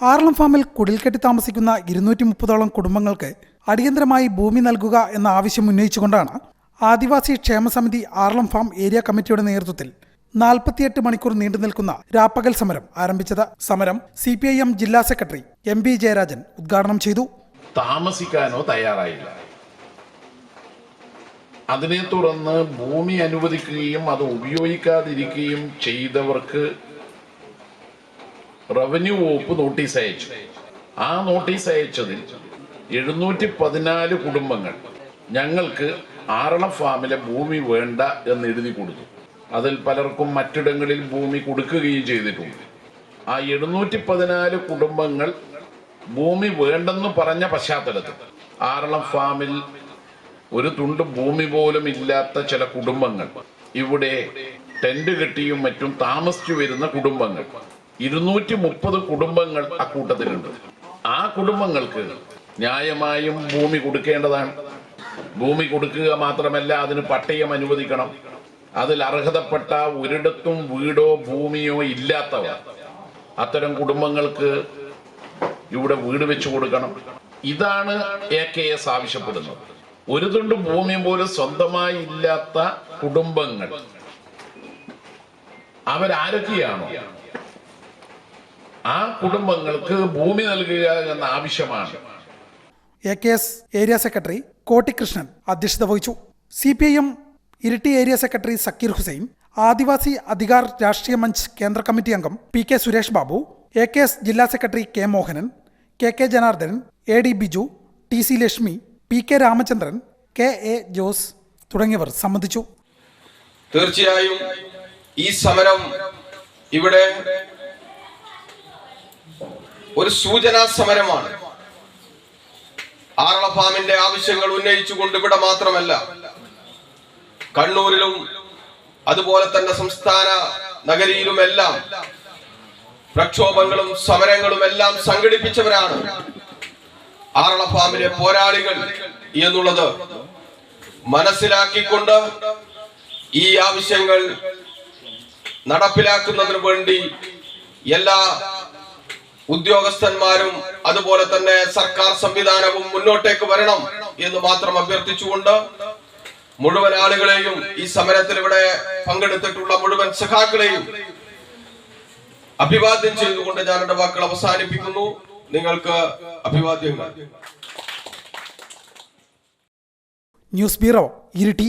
ആർളം ഫാമിൽ കുടിൽക്കെട്ടി താമസിക്കുന്ന ഇരുന്നൂറ്റി മുപ്പതോളം കുടുംബങ്ങൾക്ക് അടിയന്തരമായി ഭൂമി നൽകുക എന്ന ആവശ്യം ഉന്നയിച്ചുകൊണ്ടാണ് ആദിവാസി ക്ഷേമ സമിതി ആർളം ഫാം ഏരിയ കമ്മിറ്റിയുടെ നേതൃത്വത്തിൽ നാൽപ്പത്തിയെട്ട് മണിക്കൂർ നീണ്ടു നിൽക്കുന്ന രാപ്പകൽ സമരം ആരംഭിച്ചത്. സമരം സി പി ഐ എം ജില്ലാ സെക്രട്ടറി എം ബി ജയരാജൻ ഉദ്ഘാടനം ചെയ്തു. താമസിക്കാനോ തയ്യാറായില്ല. അതിനെ തുടർന്ന് ഭൂമി അനുവദിക്കുകയും അത് ഉപയോഗിക്കാതിരിക്കുകയും ചെയ്തവർക്ക് റവന്യൂ വകുപ്പ് നോട്ടീസ് അയച്ചു. ആ നോട്ടീസ് അയച്ചതിൽ എഴുന്നൂറ്റി പതിനാല് കുടുംബങ്ങൾ ഞങ്ങൾക്ക് ആറളം ഫാമിലെ ഭൂമി വേണ്ട എന്ന് എഴുതി കൊടുത്തു. അതിൽ പലർക്കും മറ്റിടങ്ങളിൽ ഭൂമി കൊടുക്കുകയും ചെയ്തിട്ടുണ്ട്. ആ എഴുന്നൂറ്റി പതിനാല് കുടുംബങ്ങൾ ഭൂമി വേണ്ടെന്ന് പറഞ്ഞ പശ്ചാത്തലത്തിൽ ആറളം ഫാമിൽ ഒരു തുണ്ട് ഭൂമി പോലും ഇല്ലാത്ത ചില കുടുംബങ്ങൾ ഇവിടെ ടെന്റ് കെട്ടിയും മറ്റും താമസിച്ചു വരുന്ന കുടുംബങ്ങൾ ഇരുന്നൂറ്റി മുപ്പത് കുടുംബങ്ങൾ അക്കൂട്ടത്തിലുണ്ട് ആ കുടുംബങ്ങൾക്ക് ന്യായമായും ഭൂമി കൊടുക്കേണ്ടതാണ്. ഭൂമി കൊടുക്കുക മാത്രമല്ല അതിന് പട്ടയം അനുവദിക്കണം. അതിൽ അർഹതപ്പെട്ട ഒരിടത്തും വീടോ ഭൂമിയോ ഇല്ലാത്തവർ അത്തരം കുടുംബങ്ങൾക്ക് ഇവിടെ വീട് വെച്ചു കൊടുക്കണം. ഇതാണ് എ കെ എസ് ആവശ്യപ്പെടുന്നത്. ഒരു തുണ്ട് ഭൂമി പോലും സ്വന്തമായി ഇല്ലാത്ത കുടുംബങ്ങൾ അവരാരൊക്കെയാണോ? ആ കുടുംബങ്ങൾക്ക് ഭൂമി നൽകുക എന്ന ആവശ്യമാണ്. A K S area secretary Kottikrishnan അധ്യക്ഷത വഹിച്ചു. C P I M Iritty area secretary Sakeer Hussain Adivasi Adhikar Rashtriya Manch കേന്ദ്ര കമ്മിറ്റി അംഗം P K Suresh Babu A K S ജില്ലാ secretary K Mohanan K K Janardhanan A D Biju T C Lakshmi P K Ramachandran K A Jose തുടങ്ങിയവർ സംബന്ധിച്ചു. തീർച്ചയായും ഈ സമരം ഇവിടെ ഒരു സൂചനാ സമരമാണ്. ആറള ഫാമിന്റെ ആവശ്യങ്ങൾ ഉന്നയിച്ചുകൊണ്ട് ഇവിടെ മാത്രമല്ല കണ്ണൂരിലും അതുപോലെ തന്നെ സംസ്ഥാന നഗരിയിലുമെല്ലാം പ്രക്ഷോഭങ്ങളും സമരങ്ങളും എല്ലാം സംഘടിപ്പിച്ചവരാണ് ആറള ഫാമിലെ പോരാളികൾ എന്നുള്ളത് മനസ്സിലാക്കിക്കൊണ്ട് ഈ ആവശ്യങ്ങൾ നടപ്പിലാക്കുന്നതിന് വേണ്ടി എല്ലാ ഉദ്യോഗസ്ഥന്മാരും അതുപോലെ തന്നെ സർക്കാർ സംവിധാനവും മുന്നോട്ടേക്ക് വരണം എന്ന് മാത്രം അഭ്യർത്ഥിച്ചുകൊണ്ട് മുഴുവൻ ആളുകളെയും ഈ സമരത്തിൽ ഇവിടെ പങ്കെടുത്തിട്ടുള്ള മുഴുവൻ സഖാക്കളെയും അഭിവാദ്യം ചെയ്തുകൊണ്ട് ഞാൻ എന്റെ വാക്കുകൾ അവസാനിപ്പിക്കുന്നു. നിങ്ങൾക്ക് അഭിവാദ്യങ്ങൾ. News bureau Iritty.